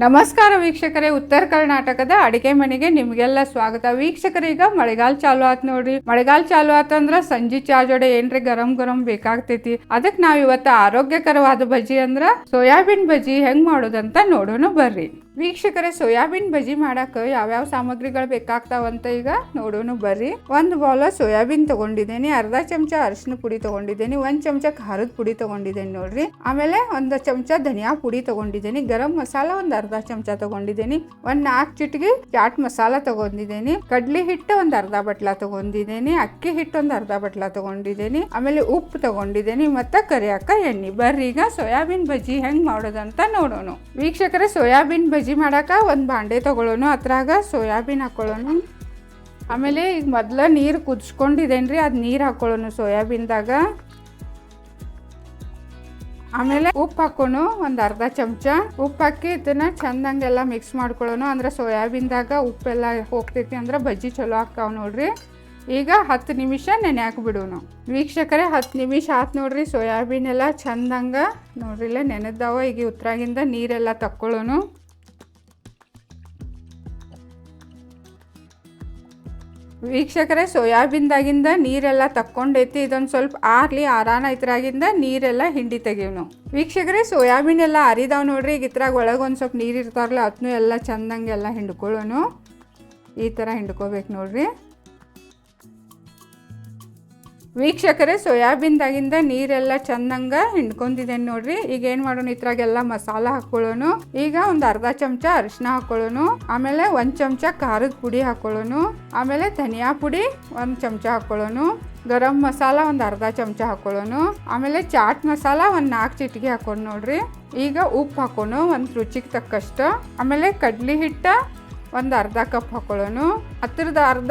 ನಮಸ್ಕಾರ ವೀಕ್ಷಕರೇ, ಉತ್ತರ ಕರ್ನಾಟಕದ ಅಡಿಗೆ ಮನೆಗೆ ನಿಮಗೆಲ್ಲ ಸ್ವಾಗತ. ವೀಕ್ಷಕರೀಗ ಮಳೆಗಾಲ ಚಾಲು ಆತ್ ನೋಡ್ರಿ. ಮಳೆಗಾಲ ಚಾಲು ಆತಂದ್ರ ಸಂಜೆ ಚಾ ಜೋಡೆ ಏನ್ರಿ ಗರಂ ಗರಂ ಬೇಕಾಗ್ತೈತಿ. ಅದಕ್ ನಾವ್ ಇವತ್ತ ಆರೋಗ್ಯಕರವಾದ ಬಜ್ಜಿ ಅಂದ್ರ ಸೋಯಾಬೀನ್ ಬಜ್ಜಿ ಹೆಂಗ್ ಮಾಡೋದಂತ ನೋಡೋಣ ಬರ್ರಿ. ವೀಕ್ಷಕರೇ, ಸೋಯಾಬೀನ್ ಬಜಿ ಮಾಡಾಕ ಯಾವ್ಯಾವ ಸಾಮಗ್ರಿಗಳು ಬೇಕಾಗ್ತಾವಂತ ಈಗ ನೋಡೋಣ ಬರ್ರಿ. ಒಂದು ಬೌಲ ಸೋಯಾಬೀನ್ ತಗೊಂಡಿದ್ದೀನಿ, ಅರ್ಧ ಚಮಚ ಅರಿಶಿನ ಪುಡಿ ತಗೊಂಡಿದ್ದೀನಿ, ಒಂದ್ ಚಮಚ ಖಾರದ ಪುಡಿ ತಗೊಂಡಿದ್ದೀನಿ ನೋಡ್ರಿ. ಆಮೇಲೆ ಒಂದ್ ಚಮಚ ಧನಿಯಾ ಪುಡಿ ತಗೊಂಡಿದ್ದೀನಿ, ಗರಂ ಮಸಾಲ ಒಂದ್ ಅರ್ಧ ಚಮಚ ತಗೊಂಡಿದ್ದೀನಿ, ಒಂದ್ ನಾಲ್ಕು ಚಿಟ್ಗಿ ಚಾಟ್ ಮಸಾಲ ತಗೊಂಡಿದ್ದೀನಿ, ಕಡ್ಲಿ ಹಿಟ್ಟು ಒಂದ್ ಅರ್ಧ ಬಟ್ಲ ತಗೊಂಡಿದ್ದೀನಿ, ಅಕ್ಕಿ ಹಿಟ್ಟು ಒಂದ್ ಅರ್ಧ ಬಟ್ಲ ತಗೊಂಡಿದ್ದೀನಿ, ಆಮೇಲೆ ಉಪ್ಪು ತಗೊಂಡಿದ್ದೀನಿ ಮತ್ತೆ ಕರಿಯಾಕ ಎಣ್ಣೆ. ಬರ್ರಿ ಈಗ ಸೋಯಾಬೀನ್ ಬಜ್ಜಿ ಹೆಂಗೆ ಮಾಡೋದಂತ ನೋಡೋಣ. ವೀಕ್ಷಕರೇ, ಸೋಯಾಬೀನ್ ಬಜ್ಜಿ ಮಾಡಾಕ ಒಂದು ಬಾಂಡೆ ತಗೊಳ್ಳೋಣ ಅದ್ರಾಗ ಸೋಯಾಬೀನ್ ಹಾಕೊಳ್ಳೋಣ ಆಮೇಲೆ ಈಗ ಮೊದಲು ನೀರು ಕುದಿಸ್ಕೊಂಡಿದ್ದೇನ್ರಿ ಅದು ನೀರು ಹಾಕೊಳ್ಳೋಣ ಸೋಯಾಬೀನ್ದಾಗ. ಆಮೇಲೆ ಉಪ್ಪು ಹಾಕೋಣ ಒಂದು ಅರ್ಧ ಚಮಚ. ಉಪ್ಪು ಹಾಕಿ ಇದನ್ನ ಚಂದಂಗೆಲ್ಲ ಮಿಕ್ಸ್ ಮಾಡ್ಕೊಳ್ಳೋಣ ಅಂದ್ರೆ ಸೋಯಾಬೀನ್ದಾಗ ಉಪ್ಪೆಲ್ಲ ಹೋಗ್ತೈತಿ ಅಂದ್ರೆ ಬಜ್ಜಿ ಚಲೋ ಆಗ್ತಾವ ನೋಡ್ರಿ. ಈಗ ಹತ್ತು ನಿಮಿಷ ನೆನೆ ಬಿಡೋಣ ವೀಕ್ಷಕರೇ, ಹತ್ತು ನಿಮಿಷ ಆತ್ ನೋಡ್ರಿ. ಸೋಯಾಬೀನ್ ಎಲ್ಲ ಚಂದಂಗ ನೋಡ್ರಿಲ್ಲ ನೆನೆದಾವ ಈಗ ಉತ್ತರಾಗಿಂದ ನೀರೆಲ್ಲ ತಕ್ಕೊಳ್ಳೋಣ ವೀಕ್ಷಕರೇ, ಸೋಯಾಬೀನ್ದಾಗಿಂದ ನೀರೆಲ್ಲ ತಕ್ಕೊಂಡೈತಿ, ಇದೊಂದು ಸ್ವಲ್ಪ ಆರ್ಲಿ ಆರಾನ ಇದ್ರಾಗಿಂದ ನೀರೆಲ್ಲ ಹಿಂಡಿ ತೆಗೀವ್ ವೀಕ್ಷಕರೇ ಸೋಯಾಬೀನ್ ಎಲ್ಲ ಅರಿದಾವ್ ನೋಡ್ರಿ, ಈಗ ಇದ್ರಾಗ ಒಳಗೆ ಒಂದು ಸ್ವಲ್ಪ ನೀರು ಇರ್ತಾರಲ್ಲ ಅದನ್ನೂ ಎಲ್ಲ ಚೆಂದಂಗೆಲ್ಲ ಹಿಂಡ್ಕೊಳ್ಳೋನು. ಈ ಥರ ಹಿಂಡ್ಕೋಬೇಕು ನೋಡ್ರಿ. ವೀಕ್ಷಕರೇ, ಸೋಯಾಬೀನ್ದಾಗಿಂದ ನೀರೆಲ್ಲ ಚಂದಂಗ ಹಿಂಡ್ಕೊಂಡಿದ್ದೇನೆ ನೋಡ್ರಿ. ಈಗ ಏನ್ ಮಾಡೋಣ, ಇದ್ರಾಗೆಲ್ಲ ಮಸಾಲ ಹಾಕೊಳ್ಳೋನು. ಈಗ ಒಂದ್ ಅರ್ಧ ಚಮಚ ಅರಿಶಿನ ಹಾಕೊಳ್ಳೋನು. ಆಮೇಲೆ ಒಂದ್ ಚಮಚ ಖಾರದ ಪುಡಿ ಹಾಕೊಳ್ಳೋನು. ಆಮೇಲೆ ಧನಿಯಾ ಪುಡಿ ಒಂದ್ ಚಮಚ ಹಾಕೊಳ್ಳೋನು. ಗರಂ ಮಸಾಲ ಒಂದು ಅರ್ಧ ಚಮಚ ಹಾಕೊಳ್ಳೋನು. ಆಮೇಲೆ ಚಾಟ್ ಮಸಾಲ ಒಂದು ನಾಲ್ಕು ಚಿಟಿಕೆ ಹಾಕೊಂಡು ನೋಡ್ರಿ. ಈಗ ಉಪ್ಪು ಹಾಕೋನು ಒಂದು ರುಚಿಗೆ ತಕ್ಕಷ್ಟು. ಆಮೇಲೆ ಕಡ್ಲಿ ಹಿಟ್ಟ ಒಂದು ಅರ್ಧ ಕಪ್ ಹಾಕೊಳ್ಳೋನು. ಹತ್ತಿರದ ಅರ್ಧ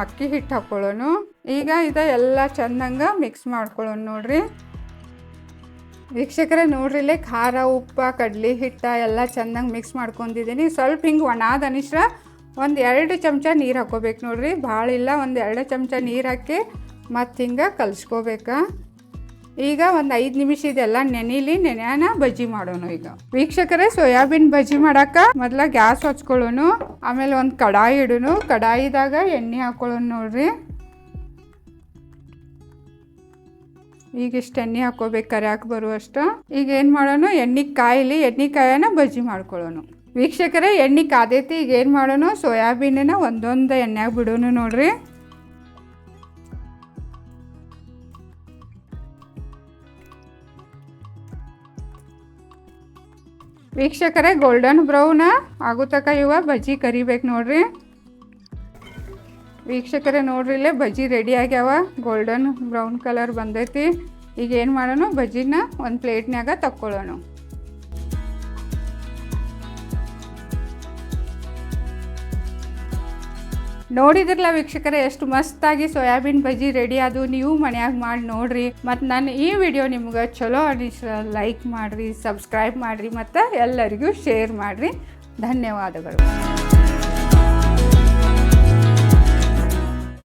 ಅಕ್ಕಿ ಹಿಟ್ಟು ಹಾಕೊಳ್ಳೋನು. ಈಗ ಇದ ಎಲ್ಲ ಚೆಂದಂಗೆ ಮಿಕ್ಸ್ ಮಾಡ್ಕೊಳ್ಳೋಣ ನೋಡ್ರಿ. ವೀಕ್ಷಕರೇ, ನೋಡ್ರಿ ಇಲ್ಲೇ ಖಾರ, ಉಪ್ಪ, ಕಡ್ಲಿ, ಹಿಟ್ಟ ಎಲ್ಲ ಚೆನ್ನಾಗಿ ಮಿಕ್ಸ್ ಮಾಡ್ಕೊಂಡಿದ್ದೀನಿ. ಸ್ವಲ್ಪ ಹಿಂಗೆ ಒಣಾದ ಅನಿಶ್ರ ಒಂದು ಎರಡು ಚಮಚ ನೀರು ಹಾಕೋಬೇಕು ನೋಡ್ರಿ. ಭಾಳ ಇಲ್ಲ, ಒಂದು ಎರಡು ಚಮಚ ನೀರು ಹಾಕಿ ಮತ್ತು ಹಿಂಗೆ ಕಲಿಸ್ಕೋಬೇಕಾ. ಈಗ ಒಂದು ಐದು ನಿಮಿಷ ಇದೆಲ್ಲ ನೆನಿಲಿ, ನೆನೆಯನ ಬಜ್ಜಿ ಮಾಡೋಣ ಈಗ. ವೀಕ್ಷಕರೇ, ಸೋಯಾಬೀನ್ ಬಜ್ಜಿ ಮಾಡೋಕೆ ಮೊದಲ ಗ್ಯಾಸ್ ಹಚ್ಕೊಳ್ಳೋನು ಆಮೇಲೆ ಒಂದು ಕಡಾಯಿ ಇಡೋನು. ಕಡಾಯಿದಾಗ ಎಣ್ಣೆ ಹಾಕೊಳ್ಳೋನು ನೋಡ್ರಿ. ಈಗ ಇಷ್ಟು ಎಣ್ಣೆ ಹಾಕೋಬೇಕು ಹಾಕಿ ಬರುವಷ್ಟು. ಈಗ ಏನು ಮಾಡೋಣ ಎಣ್ಣೆ ಕಾಯಿಲಿ, ಎಣ್ಣೆ ಕಾಯನ ಬಜ್ಜಿ ಮಾಡ್ಕೊಳ್ಳೋಣ ವೀಕ್ಷಕರೇ, ಎಣ್ಣೆ ಕಾದೈತಿ, ಈಗ ಏನು ಮಾಡೋಣ ಸೋಯಾಬೀನನ್ನ ಒಂದೊಂದು ಎಣ್ಣೆಗೆ ಬಿಡೋಣ ನೋಡ್ರಿ. ವೀಕ್ಷಕರೇ ಗೋಲ್ಡನ್ ಬ್ರೌನ್ ಆಗೋ ತಕ ಇವ ಬಜ್ಜಿ ಕರಿಬೇಕು ನೋಡ್ರಿ. ವೀಕ್ಷಕರೇ ನೋಡ್ರಿ, ಇಲ್ಲೇ ಬಜ್ಜಿ ರೆಡಿ ಆಗ್ಯಾವ. ಗೋಲ್ಡನ್ ಬ್ರೌನ್ ಕಲರ್ ಬಂದೈತಿ. ಈಗ ಏನು ಮಾಡೋಣ ಬಜ್ಜಿನ ಒಂದು ಪ್ಲೇಟ್ನಾಗ ತಕ್ಕೊಳ್ಳೋಣ ನೋಡಿದ್ರಲ್ಲ ವೀಕ್ಷಕರೇ, ಎಷ್ಟು ಮಸ್ತಾಗಿ ಸೋಯಾಬೀನ್ ಬಜ್ಜಿ ರೆಡಿ ಅದು ನೀವು ಮನ್ಯಾಗ ಮಾಡಿ ನೋಡ್ರಿ. ಮತ್ತು ನನ್ನ ಈ ವಿಡಿಯೋ ನಿಮ್ಗೆ ಚಲೋ ಅನಿಸ ಲೈಕ್ ಮಾಡಿರಿ ಸಬ್ಸ್ಕ್ರೈಬ್ ಮಾಡಿರಿ, ಮತ್ತು ಎಲ್ಲರಿಗೂ ಶೇರ್ ಮಾಡಿರಿ. ಧನ್ಯವಾದಗಳು.